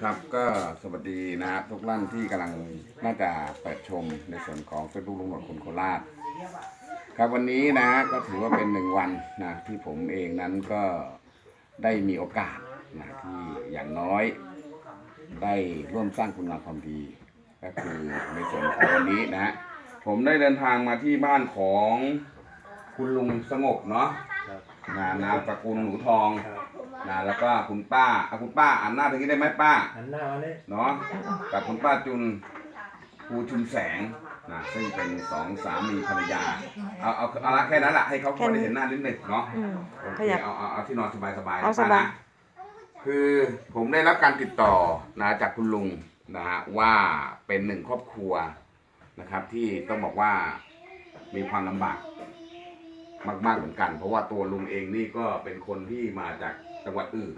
ครับก็สวัสดีนะครับทุกท่านที่กำลังน่าจะเปิดชมในส่วนของเฟซบุ๊กลุงหนวดคนโคราชครับวันนี้นะก็ถือว่าเป็นหนึ่งวันนะที่ผมเองนั้นก็ได้มีโอกาสนะที่อย่างน้อย ได้ร่วมสร้างคุณงามความดี ก็คือในส่วนของวันนี้นะฮะผมได้เดินทางมาที่บ้านของคุณลุงสงบเนาะครับนะนามตระกูลหนูทองครับ นะแล้วก็คุณป้าอะคุณป้าอ่านหน้าทางนี้ได้ไหมป้าหันหน้ามานี่เนาะกับคุณป้าจุนภูชุนแสงนะซึ่งเป็นสองสามีภรรยาเอาเอาเอาละแค่นั้นแหละให้เขาพอได้เห็นหน้านิดหนึ่งเนาะอืมโอเคขยับ เอาเอาเอาที่นอนสบายสบายๆเอานะสบายนะคือผมได้รับการติดต่อนะจากคุณลุงนะฮะว่าเป็นหนึ่งครอบครัวนะครับ ที่ต้องบอกว่ามีความลำบาก มาก ๆเหมือนกัน เพราะว่าตัวลุงเองนี่ก็เป็นคนที่มาจากจังหวัดอื่น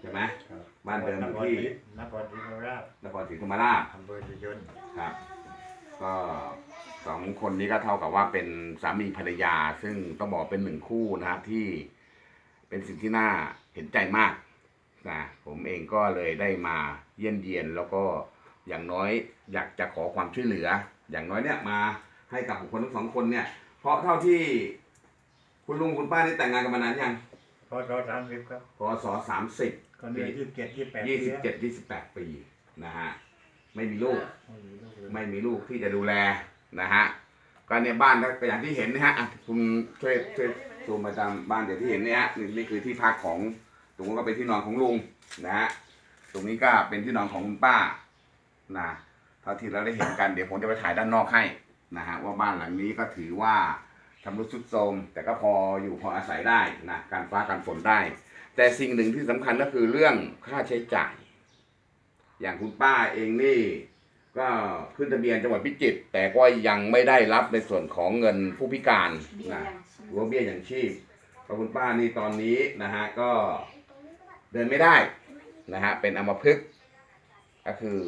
ใช่ไหมครับบ้านเดิมอยู่ที่นครศรีธรรมราชนครศรีธรรมราชอำเภอศรีชนครับ ก็สองคนนี้ก็เท่ากับว่าเป็นสามีภรรยา ซึ่งต้องบอกเป็นหนึ่งคู่นะครับที่เป็นสิ่งที่น่าเห็นใจมากนะผมเองก็เลยได้มาเยี่ยมเยียนแล้วก็อย่างน้อยอยากจะขอความช่วยเหลือ อย่างน้อยเนี่ยมาให้กับบุคคลทั้งสองคนเนี่ย เพราะเท่าที่ คุณลุงคุณป้านี่แต่งงานกันมานานยังพศสามสิบครับพศสามสิบก็เหลือยี่สิบเจ็ดยี่สิบแปดยี่สิบเจ็ดยี่สิบแปดปีนะฮะไม่มีลูก ไม่มีลูกที่จะดูแลนะฮะก็เนี่ยบ้านก็อย่างที่เห็นนะฮะอะคุณช่วยช่วยซูมมาตามบ้านอย่างที่เห็นเนี่ยฮะนี่นี่คือที่พักของตรงนี้นก็เป็นที่นอนของลุงนะฮะตรงนี้ก็เป็นที่นอนของคุณป้านะเท่าที่เราได้เห็นกันเดี๋ยวผมจะไปถ่ายด้านนอกให้นะฮะว่าบ้านหลังนี้ก็ถือว่า ทำรุดสุดโทรมแต่ก็พออยู่พออาศัยได้นะการฟ้าการฝนได้ แต่สิ่งหนึ่งที่สำคัญก็คือเรื่องค่าใช้จ่าย อย่างคุณป้าเองนี่ก็ขึ้นทะเบียนจังหวัดพิจิตรแต่ก็ยังไม่ได้รับในส่วนของเงินผู้พิการนะหรือว่าเบี้ยอย่างชีพเพราะคุณป้านี่ตอนนี้นะฮะก็เดินไม่ได้นะฮะเป็นอัมพฤกษ์ก็คือ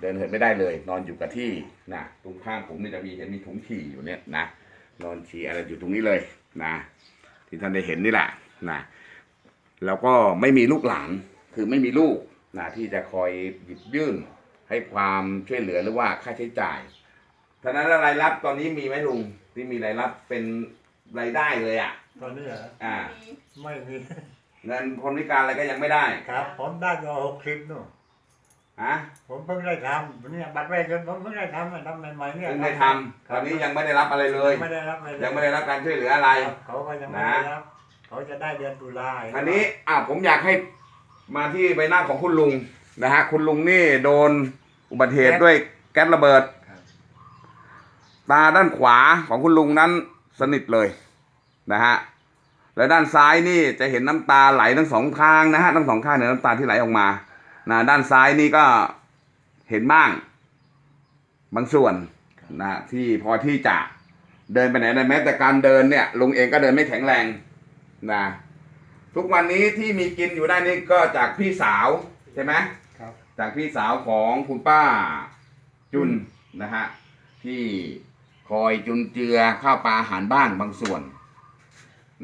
เดินเหินไม่ได้เลย นอนอยู่กับที่นะตรงข้างผมนี่จะมีเห็นมีถุงฉี่อยู่เนี่ยนะ นอนฉี่อะไรอยู่ตรงนี้เลยนะที่ท่านได้เห็นนี่แหละนะแล้วก็ไม่มีลูกหลานคือไม่มีลูกนะที่จะคอยหยิบยื่นให้ความช่วยเหลือหรือว่าค่าใช้จ่ายท่านั้นแล้วรายรับตอนนี้มีไหมลุงที่มีรายรับเป็นรายได้เลยอะ ตอนนี้เหรออ่า ไม่มีเงินคนพิการอะไรก็ยังไม่ได้ ครับ ผมได้ก็หกสิบนู่น ฮะผมเพิ่งได้ทำเนี่ยบัตรประชาชนผมเพิ่งได้ทำอะทำใหม่ๆเนี่ยเพิ่งได้ทำตอนนี้ยังไม่ได้รับอะไรเลย ไม่ได้รับอะไรเลยยังไม่ได้รับการช่วยเหลืออะไรครับเขาก็ยังไม่ได้รับเขาจะได้เดือนตุลาอันนี้อะผมอยากให้มาที่ใบหน้าของคุณลุงนะฮะคุณลุงนี่โดนอุบัติเหตุด้วยแก๊สระเบิดครับตาด้านขวาของคุณลุงนั้นสนิทเลยนะฮะและด้านซ้ายนี่จะเห็นน้ำตาไหลทั้งสองข้างนะฮะทั้งสองข้างเนี่ยน้ำตาที่ไหลออกมา นะด้านซ้ายนี่ก็เห็นบ้าง บางส่วนนะที่พอที่จะเดินไปไหนได้แม้แต่การเดินเนี่ยลุงเองก็เดินไม่แข็งแรงนะทุกวันนี้ที่มีกินอยู่ได้นี่ก็จากพี่สาวใช่ไหมครับ จากพี่สาวของคุณป้าจุนนะฮะที่คอยจุนเจือข้าวปลาอาหารบ้างบางส่วน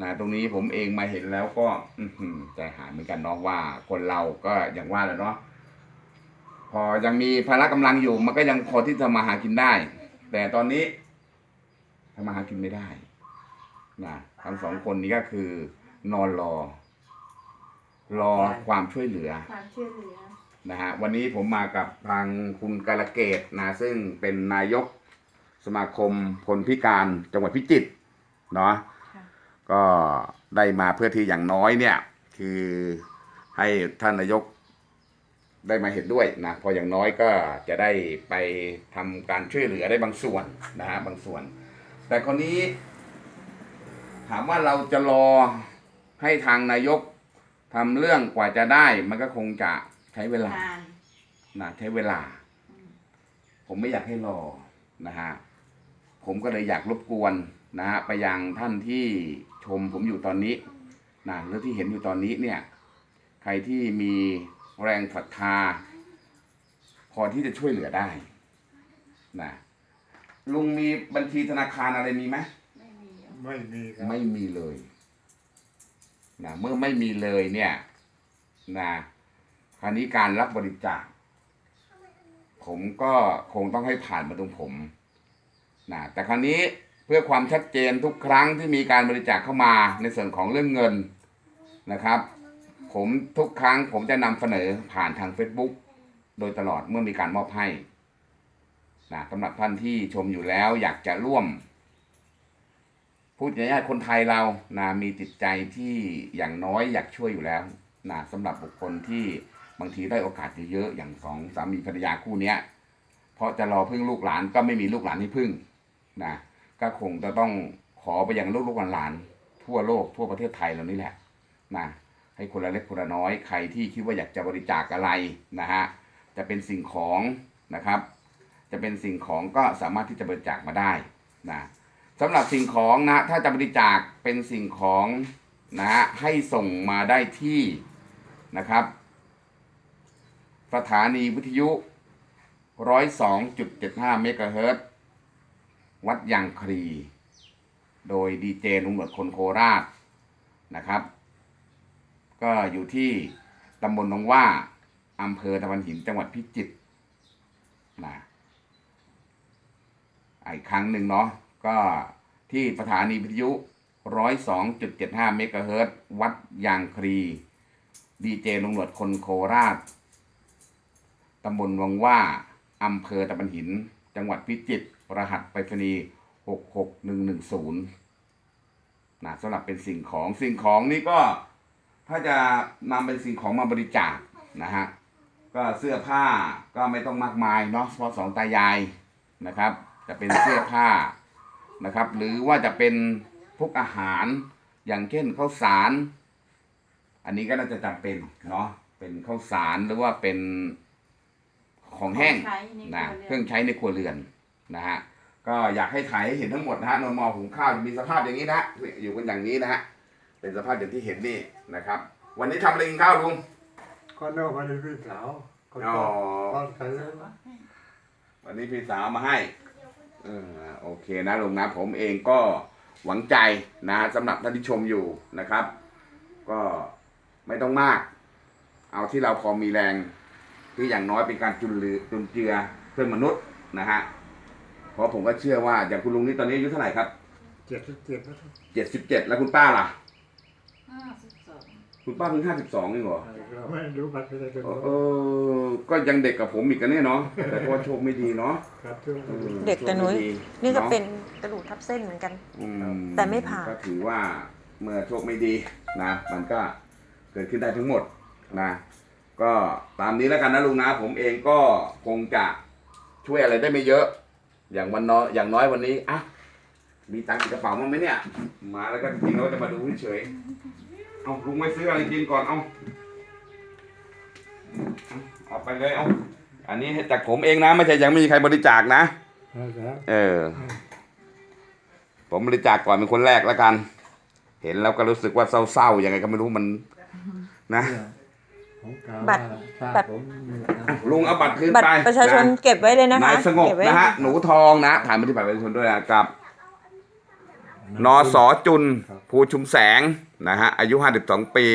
นะตรงนี้ผมเองมาเห็นแล้วก็อื้อหือใจหายเหมือนกันเนาะว่า คนเราก็อย่างว่าแหละเนาะพอยังมีพละกำลังอยู่ มันก็ยังพอที่จะมาหากินได้ แต่ตอนนี้ทำมาหากินไม่ได้นะทั้งสองคนนี้ก็คือนอนรอ รอความช่วยเหลือความช่วยเหลือนะฮะวันนี้ผมมากับทางคุณกาลเกตนะซึ่งเป็นนายกสมาคมคนพิการจังหวัดพิจิตรเนาะค่ะ ก็ได้มาเพื่อที่อย่างน้อยเนี่ย คือให้ท่านนายกได้มาเห็นด้วยนะเพออย่างน้อยก็จะได้ไปทำการช่วยเหลือได้บางส่วนนะฮะบางส่วน แต่คนนี้ ถามว่าเราจะรอให้ทางนายกทำเรื่องกว่าจะได้ มันก็คงจะใช้เวลานานนะใช้เวลา ผมไม่อยากให้รอนะฮะผมก็เลยอยากรบกวนนะฮะไปยังท่านที่ชมผมอยู่ตอนนี้นะหรือที่เห็นอยู่ตอนนี้เนี่ย ใครที่มีแรงศรัทธา พอที่จะช่วยเหลือได้นะลุงมีบัญชีธนาคารอะไรมีไหมไม่มีไม่มีครับไม่มีเลยนะเมื่อไม่มีเลยเนี่ยนะคราวนี้การรับบริจาคผมก็คงต้องให้ผ่านมาตรงผมนะแต่คราวนี้เพื่อความชัดเจนทุกครั้งที่มีการบริจาคเข้ามาในส่วนของเรื่องเงินนะครับ ผมทุกครั้งผมจะนำเสนอผ่านทาง Facebook โดยตลอดเมื่อมีการมอบให้นะสำหรับท่านที่ชมอยู่แล้วอยากจะร่วม พูดง่ายๆคนไทยเรานะมีจิตใจที่อย่างน้อยอยากช่วยอยู่แล้วนะสำหรับบุคคลที่บางทีได้โอกาสเยอะๆอย่างสองสามีภรรยาคู่เนี้ยเพราะจะรอพึ่งลูกหลานก็ไม่มีลูกหลานให้พึ่งนะ ก็คงจะต้องขอไปยังลูกลูกหลานๆทั่วโลกทั่วประเทศไทยเรานี่แหละนะให้คนละเล็กคนละน้อยใครที่คิดว่าอยากจะบริจาคอะไรนะฮะจะเป็นสิ่งของนะครับ จะเป็นสิ่งของก็สามารถที่จะบริจาคมาได้นะสำหรับสิ่งของนะถ้าจะบริจาคเป็นสิ่งของนะฮะให้ส่งมาได้ที่นะครับ สถานีวิทยุ 102.75 เมกะเฮิรตซ์ วัดยางครี โดยดีเจลุงหนวดคนโคราชนะครับ ก็อยู่ที่ตำบลหนองว่าอำเภอตะวันหินจังหวัดพิจิตรนะอีกครั้งหนึ่งเนาะก็ที่สถานีวิทยุ 102.75 เมกะเฮิรตวัดยางครีดีเจลุงหนวดคนโคราชตำบลวังว่าอำเภอตะบันหิน จังหวัดพิจิตร รหัสไปรษณีย์66110นะสำหรับเป็นสิ่งของสิ่งของนี่ก็ถ้าจะนำเป็นสิ่งของมาบริจาคนะฮะก็เสื้อผ้าก็ไม่ต้องมากมายเนาะเพราะสองตายายนะครับ จะเป็นเสื้อผ้านะครับ หรือว่าจะเป็นพวกอาหารอย่างเช่นข้าวสาร อันนี้ก็น่าจะจำเป็นเนาะเป็นข้าวสารหรือว่าเป็นของแห้งนะเครื่องใช้ในครัวเรือน นะฮะก็อยากให้ถ่ายให้เห็นทั้งหมดนะฮะนอนมอหุงข้าวจะมีสภาพอย่างนี้นะอยู่กันอย่างนี้นะฮะเป็นสภาพอย่างที่เห็นนี่นะครับ วันนี้ทำอะไรกินข้าวลุงก็โน่คนนี้พี่สาวก็อ๋อก็ใช้วันนี้พี่สาวมาให้เออโอเคนะลุงนะผมเองก็หวังใจนะสำหรับท่านที่ชมอยู่นะครับ ก็ไม่ต้องมาก เอาที่เราพอมีแรงที่อย่างน้อยเป็นการจุนเรือจุนเจือเพื่อนมนุษย์นะฮะ เพราะผมก็เชื่อว่าอย่างคุณลุงนี่ตอนนี้อายุเท่าไหร่ครับเจ็ดสิบเจ็ดแล้วเจ็ดสิบเจ็ดแล้วคุณป้าล่ะ ห้าสิบสองคุณป้าเพิ่งห้าสิบสองเองเหรอ เราไม่รู้บัตรประชาชนเออ ก็ยังเด็กกับผมอีกกันเนี่ยเนาะ แต่เพราะว่าโชคไม่ดีเนาะครับช่วงออเด็กแต่หนู โชคไม่ดีนี่ก็าะเป็นกระดูกทับเส้นเหมือนกัน อืแต่ไม่ผ่า ก็ถือว่าเมื่อโชคไม่ดีนะ มันก็เกิดขึ้นได้ทั้งหมดนะ ก็ตามนี้แล้วกันนะลุงนะ ผมเองก็คงจะช่วยอะไรได้ไม่เยอะ อย่างวันน้อยอย่างน้อยวันนี้อะมีตังค์ในกระเป๋ามั้างไหมเนี่ย มาแล้วก็จริงๆเราจะมาดูเฉยๆเอาลุงไม่ซื้ออะไรกินก่อนเอาเอาเอาไปเลยเอาอันนี้ให้จากผมเองนะไม่ใช่ยังไม่มีใครบริจาคนะนะครับเออ ผมบริจาคก่อนเป็นคนแรกแล้วกัน เห็นแล้วก็รู้สึกว่าเศร้าๆยังไงก็ไม่รู้มัน นะผมกล่าว บัว่าตรถ้าบัตรผมมีลุงเอาบัตรคืนบัตรไปประชาชนเก็บไว้เลยนะคะนายสงบเก็ไว้นะฮะ หนูทองนะถ่ายมาที่บัตรประชาชนด้วยนะครับนอสอจุนภูชุมแสงนะฮะอายุ 52 ปี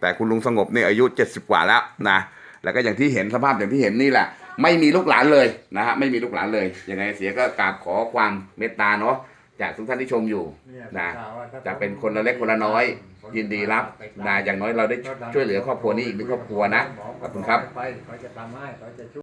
แต่คุณลุงสงบเนี่ยอายุ 70 กว่าแล้วนะแล้วก็อย่างที่เห็นสภาพอย่างที่เห็นนี่แหละ ไม่มีลูกหลานเลยนะฮะไม่มีลูกหลานเลยยังไงเสียก็กราบขอความเมตตาเนาะจากทุกท่านที่ชมอยู่เนี่ยนะผมกล่าวว่าถ้าจะเป็นคนละเล็กคนละน้อย ยินดีรับนะอย่างน้อยเราได้ช่วยเหลือครอบครัวนี้อีกหนึ่งครอบครัวนะขอบคุณครับ